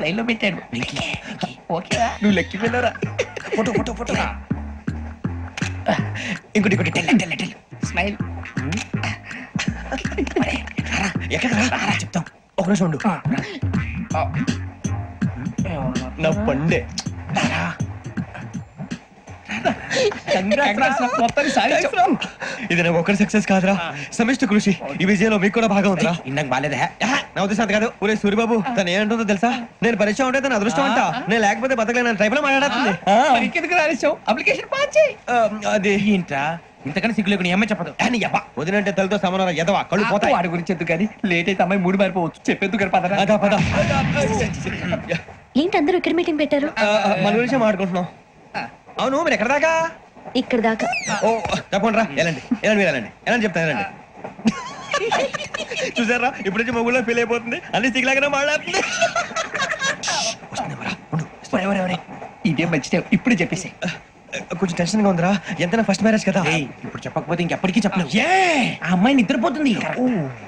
లైన్లో పెట్టాడు ఓకేరా నువ్వు లెక్కి వెళ్ళరా? ఫోటో ఫోటో ఫోటో ఇంకోటి ఇంకోటి టెల్ టెల్ టెల్. స్మైల్. ఎక్కడ చెప్తాం. ఒక నిమిషం ఉండు. నా పండే. ఇది నాకు ఒక్కరి సక్సెస్ కాదురా సమిష్టి కృషి ఈ విజయంలో మీకు కూడా భాగం ఉందిరా ఇందాక బాగాలేదా నా ఉద్దేశం అది కాదు ఊరే సూర్యబాబు తను ఏమంటుందో తెలుసా నేను పరిచయం ఉంటే తన అదృష్టం అంట నేను లేకపోతే బతకలేను ట్రైబ్లో మాట్లాడుతుంది అది ఏంట్రా ఇంతకన్నా సిగ్గు లేకుండా ఏమై చెప్పదు అని యబ్బా వదినంటే తలతో సమానం ఎదవా కళ్ళు పోతాయి వాడి గురించి ఎందుకు కానీ లేట్ అయితే అమ్మాయి మూడు మారిపోవచ్చు చెప్పేందుకు పద ఏంటి అందరూ ఇక్కడ మీటింగ్ పెట్టారు మన గురించి మాట్లాడుకుంటున్నాం అవును మీరు ఎక్కడ దాకా? ఇక్కడ దాకా. ఓ తప్పకుండా రా వెళ్ళండి. వెళ్ళండి మీరు వెళ్ళండి. వెళ్ళండి చెప్తాను వెళ్ళండి. చూసారా? ఇప్పుడు నుంచి మొగుల్లో ఫీల్ అయిపోతుంది. అన్ని సిగ్లాగానే మాట్లాడుతుంది. ఇదే మంచి ఇప్పుడు చెప్పేసి కొంచెం టెన్షన్గా ఉందిరా. ఎంతైనా ఫస్ట్ మ్యారేజ్ కదా. ఇప్పుడు చెప్పకపోతే ఇంకెప్పటికీ చెప్పలేవు. ఆ అమ్మాయి నిద్రపోతుంది.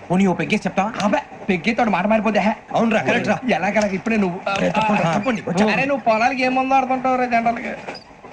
పోనీ ఓ పెగ్గేసి చెప్తావా అబ్బా పెగ్గేతో మాట మారిపోతే హే. అవునురా కరెక్ట్ రా. ఎలాగలా ఇప్పుడే నువ్వు. తప్పండి, తప్పండి. అరే నువ్వు పొలాలకి ఏం మందు ఆడుతుంటావు రే జనరల్గా?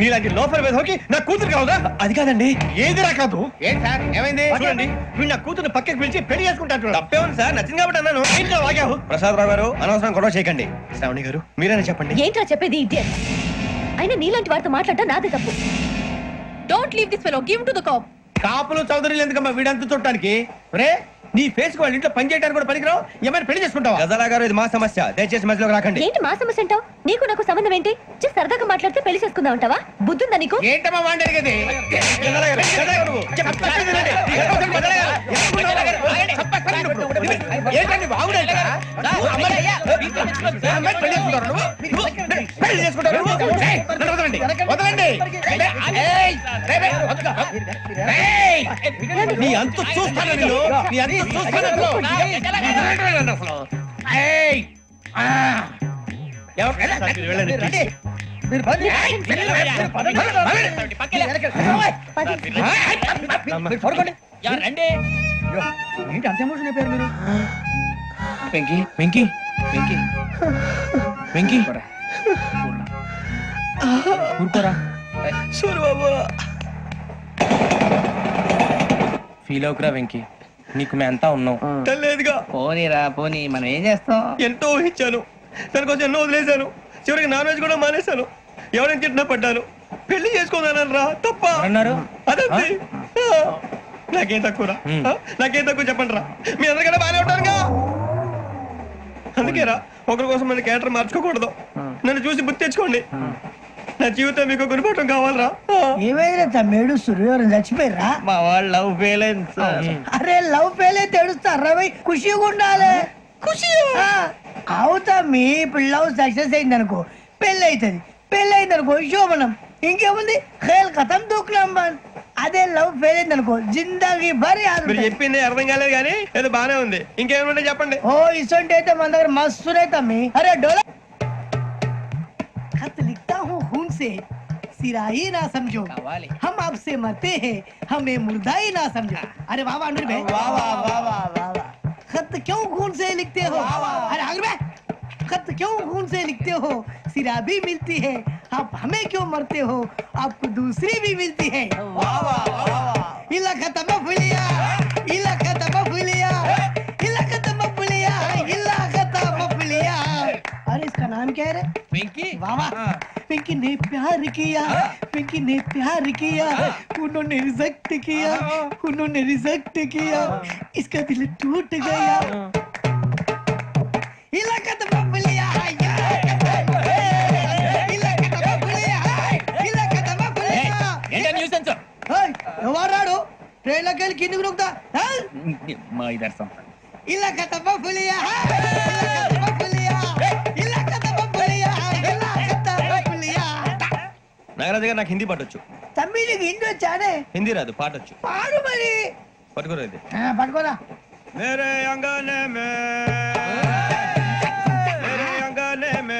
నీలాంటి లోపల వేధోకి నా కూతురు కావదా అది కాదండి. ఏదిరా కాదు? ఏం సార్? ఏమైంది? చూడండి వీడు నా కూతురు పక్కకి పిలిచి పెళ్ళి చేసుకుంటాడు తప్పే ఉంది సార్ నచ్చింది కాబట్టి అన్నాను. ఇంట్లో వాగావు? ప్రసాద్ రావు గారు అనవసరం గొడవ చేయకండి. శ్రావణి గారు మీరైనా చెప్పండి. ఏంట్రా చెప్పేది ఇడియట్? అయినా నీలాంటి వారితో మాట్లాడటం నాదే తప్పు. Don't leave this fellow give to the cop కాపులు చౌదరులు ఎందుకమ్మా వీడంతా చూడటానికి రే నీ ఫేస్ వాళ్ళ ఇంట్లో పని చేయడానికి కూడా పనికిరావు? ఏమైనా పెళ్ళి చేసుకుంటావా? గజాలా గారు ఇది మా సమస్య. దయచేసి మధ్యలోకి రాకండి. ఏంటి మా సమస్య అంటావు? నీకు నాకు సంబంధం ఏంటి? జస్ట్ సరదాగా మాట్లాడితే పెళ్ళి చేసుకుందాం అంటావా? బుద్ధుందా నీకు? ఏంటమ్మా వాడి అడిగేది. ఏంటండి పెళ్ళి చేసుకుంటారు వదలండి వదలండి నీ అంత చూస్తాను నేను నీ అంత చూస్తాను అసలు. ఏంటి అంత ఎమోషన్ అయిపోయారు మీరు? వెంకీ వెంకీ వెంకీ వెంకీ ఊరుకోరా. సూరిబాబు ఫీల్ అవుకురా వెంకీ. నీకు మేమంతా ఉన్నాం. తెలియదుగా పోనీరా పోనీ. మనం ఏం చేస్తాం? ఎంతో ఊహించాను. దానికోసం ఎన్నో వదిలేశాను. చివరికి నాన్ వెజ్ కూడా మానేశాను. ఎవరైనా తిట్టినా పడ్డాను. పెళ్ళి చేసుకోదానని రా తప్ప. అన్నారు అదంతే. ఆ. నాకేం తక్కువరా హ్మ్. ఆ? నాకేం తక్కువ చెప్పండి రా. మీ అందరికన్నా బాగానే ఉంటారుగా అందుకే రా ఒకరి కోసం మన క్యారెక్టర్ మార్చుకోకూడదు. నన్ను చూసి గుర్తు తెచ్చుకోండి. నా జీవితం మీకు గురిపటం కావాలరా. ఏమైనా తమ్మేడు సూర్యవరం చచ్చిపోయిరా మా వాళ్ళు లవ్ ఫెయిల్ అయింది సార్. అరే లవ్ ఫెయిల్ అయితే ఏడుస్తారా ఖుషిగా ఉండాలి. ఖుషి అవుతా మీ ఇప్పుడు లవ్ సక్సెస్ అయింది అనుకో పెళ్ళి అవుతుంది పెళ్ళి అయింది అనుకో శోభనం ఇంకేముంది ఖేల్ కథం దూకునాం బాన్ అదే లవ్ ఫెయిల్ అయింది అనుకో జిందాగీ భారీ మీరు చెప్పింది అర్థం కాలేదు కానీ ఏదో బానే ఉంది ఇంకేమైనా చెప్పండి ఓ ఇసొంటి అయితే మన దగ్గర మస్తునే తమ్మి అరే డోలా खत लिखता हूँ खून से सिरा ही ना समझो कव्वाली। हम आपसे मरते हैं हमें मुर्दा ही ना समझो अरे वाह वाह अनुर भाई वाह वाह वाह वाह वाह वाह खत क्यों खून से लिखते हो? अरे खत क्यों खून से लिखते हो? सिरा भी मिलती है आप हमें क्यों मरते हो? आपको दूसरी भी मिलती है। वाह वाह वाह इला खत्म फुलिया नाम क्या है रे వెంకీ वाह वाह पिंकी ने प्यार किया पिंकी ने प्यार किया उन्होंने रिजेक्ट किया उन्होंने रिजेक्ट किया इसका दिल टूट गया इलाका तो बबलिया इलाका तो बबलिया इलाका तो बबलिया ఎవరాడు ట్రైన్లోకి వెళ్ళి కిందికి నొక్కుతా మా ఇదర్శం ఇలాకా తప్ప పులియా నాగరాజు గారు నాకు హిందీ పాటొచ్చు. తమ్మి నీకు హిందీ వచ్చానే హిందీ రాదు పాటొచ్చు. పాడు మరి. పట్టుకోరా ఇది. పట్టుకోరా. మేరే అంగనే మే. మేరే మే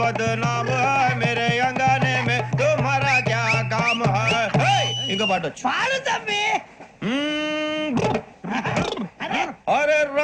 బదనామ మేరే అంగనే మే తుమ్హారా క్యా కామ హై ఇంకో పాట వచ్చు పాడు తమ్మి.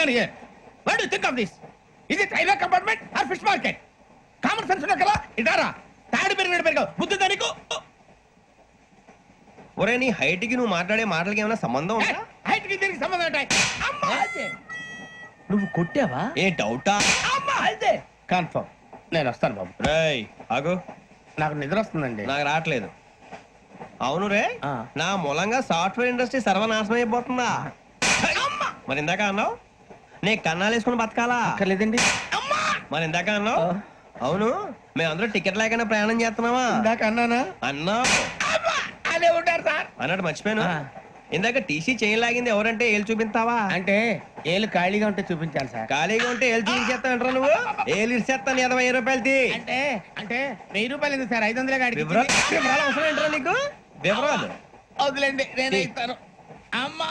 hell is going on here what do think of this ఇది railway compartment or fish market common sense ఉన్నా కదా ఇటారా తాడు పెరిగినట్టు పెరిగావు బుద్ధి దానికి ఒరే నీ హైట్కి నువ్వు మాట్లాడే మాటలకి ఏమైనా సంబంధం ఉందా? హైట్కి దీనికి సంబంధం ఉంటాయి అమ్మా! నువ్వు కొట్టావా? ఏ డౌటా అమ్మా! అయితే. కన్ఫర్మ్ నేను వస్తాను బాబు. రేయ్ ఆగు. నాకు నిద్ర వస్తుందండి. నాకు రావట్లేదు. అవును రే. నా మూలంగా సాఫ్ట్వేర్ ఇండస్ట్రీ సర్వనాశనం అయిపోతుందా? మరి ఇందాక అన్నావు? నీ కన్నాలు వేసుకుని బతకాలా? అక్కర్లేదండి. మరి ఇందాక అన్నావు? అవును మేమందరూ టికెట్ లేకుండా ప్రయాణం చేస్తున్నావా ఇందాక అన్నానా? అన్నావు. అదే ఉంటారు సార్. అన్నట్టు మర్చిపోయాను. ఇందాక టీసీ చేయి లాగింది ఎవరంటే ఏళ్ళు చూపిస్తావా? అంటే ఏళ్ళు ఖాళీగా ఉంటే చూపించాలి సార్. ఖాళీగా ఉంటే ఏళ్ళు చూపించేస్తానంటారా నువ్వు? ఏళ్ళు ఇచ్చేస్తాను ఇరవై రూపాయలు తీ అంటే అంటే వెయ్యి రూపాయలు ఎందుకు సార్? ఐదు వందలే గాడికి వివరాలు వివరాలు అవసరం ఏంట్రా నీకు? వివరాలు. వదిలేండి నేనే ఇస్తాను. అమ్మా!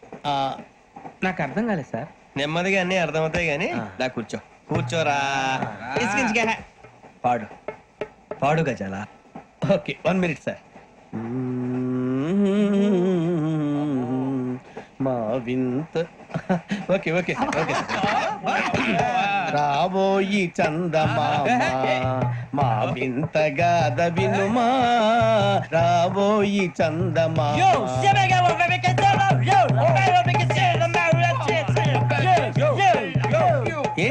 నాకు అర్థం కాలేదు సార్. నెమ్మదిగా అన్ని అర్థమవుతాయి కానీ దా కూర్చో. కూర్చోరా. పాడు. పాడు గజాల. Okay one minute sir. మా వింత. ఓకే ఓకే ఓకే రాబోయి చందమామ. మా వింత గాథ వినుమా. రాబోయి చందమామ.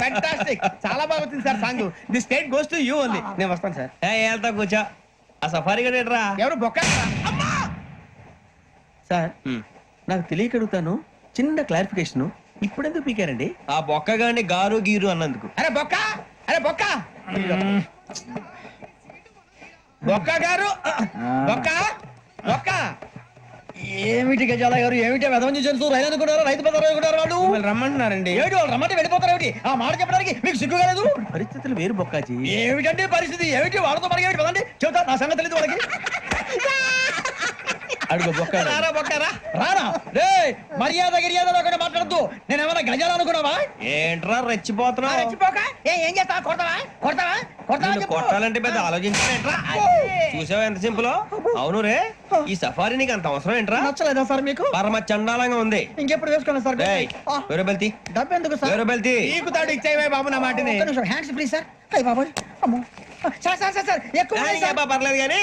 ఫ్యాంటాస్టిక్ చాలా బాగా వచ్చింది sir song. The state goes to you only. నేను వస్తాను సార్. ఏ వెళ్తా కూర్చో. ఆ సఫారీ గడేట్రా ఎవరు బొక్క? సార్ నాకు తెలియక అడుగుతాను చిన్న క్లారిఫికేషన్. ఇప్పుడెందుకు పీకారండి? ఆ బొక్కగాని గారు గీరు అన్నందుకు. అరే బొక్క! అరే బొక్క! బొక్క గారు! బొక్క! బొక్క! ఏమిటి గజాల గారు? ఏమిటి వెదవని చూసారు రైలు అనుకున్నారు? రైతు బజార్ అనుకున్నారు వాళ్ళు? మిమ్మల్ని రమ్మంటున్నారండి. ఏమిటి వాళ్ళు రమ్మంటే వెళ్ళిపోతారు ఏమిటి? ఆ మాట చెప్పడానికి మీకు సిగ్గు కాలేదు? పరిస్థితులు వేరు బొక్కాజీ. ఏమిటంటే పరిస్థితి? ఏమిటి వాళ్ళతో మనకి ఏమిటి? పదండి. చెబుతా నా సంగతి తెలియదు వాళ్ళకి. అడుగు బొక్క రారా బొక్కరా? రానా? రే మర్యాద గిర్యాద లేకుండా మాట్లాడద్దు. నేను ఏమైనా గజాలు అనుకున్నావా? ఏంట్రా రెచ్చిపోతున్నావు? రెచ్చిపోక? ఏ చేస్తావా? కొడతావా? కొడతావా? నిన్ను. కొట్టాలంటే పెద్ద ఆలోచించారేంట్రా చూసావా ఎంత సింపుల్? అవును రే. ఈ సఫారీ నీకు అంత అవసరం ఏంట్రా? నచ్చలేదా సార్ మీకు? పరమ చండాలంగా ఉంది. ఇంకెప్పుడు వేసుకోండి సార్? వేరే బెల్తి. డబ్బు ఎందుకు సార్? వేరే బెల్తి. నీకు తాడు ఇచ్చేవే బాబు నా మాటని. Hands free sir. అయ్యి అమ్మో. సార్ సార్ సార్ ఎక్కువ పర్లేదు కానీ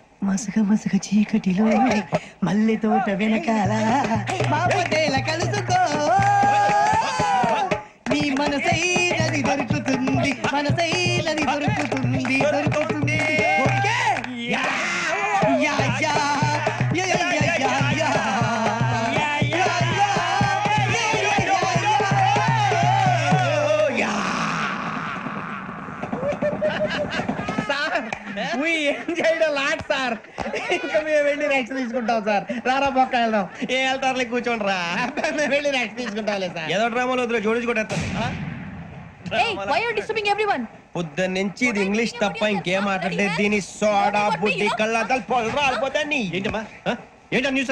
మసగ మసగ చీకటిలో మల్లె తోట వెనకాల బాబుదేల కలుసుకో. నీ మనసైనది దొరుకుతుంది మనసైనది దొరుకుతుంది దొరుకుతుంది. ఇంకా మేము వెళ్ళి రెక్స్ తీసుకుంటాం సార్. రారా బొక్క వెళ్దాం. ఏ వెళ్తారులే కూర్చోండి రా. మేము వెళ్ళి రెక్స్ తీసుకుంటాంలే సార్. ఏదో డ్రామాలో వద్దులే జోడించుకుంటారు everyone? పొద్దున్న నుంచి ఇది ఇంగ్లీష్ తప్ప ఇంకేం మాట్లాడలేదు. దీని సోడా బుద్ధి కళ్ళ పొలు రాలిపోతా నీ ఏంటమ్మా? ఏంటా న్యూస్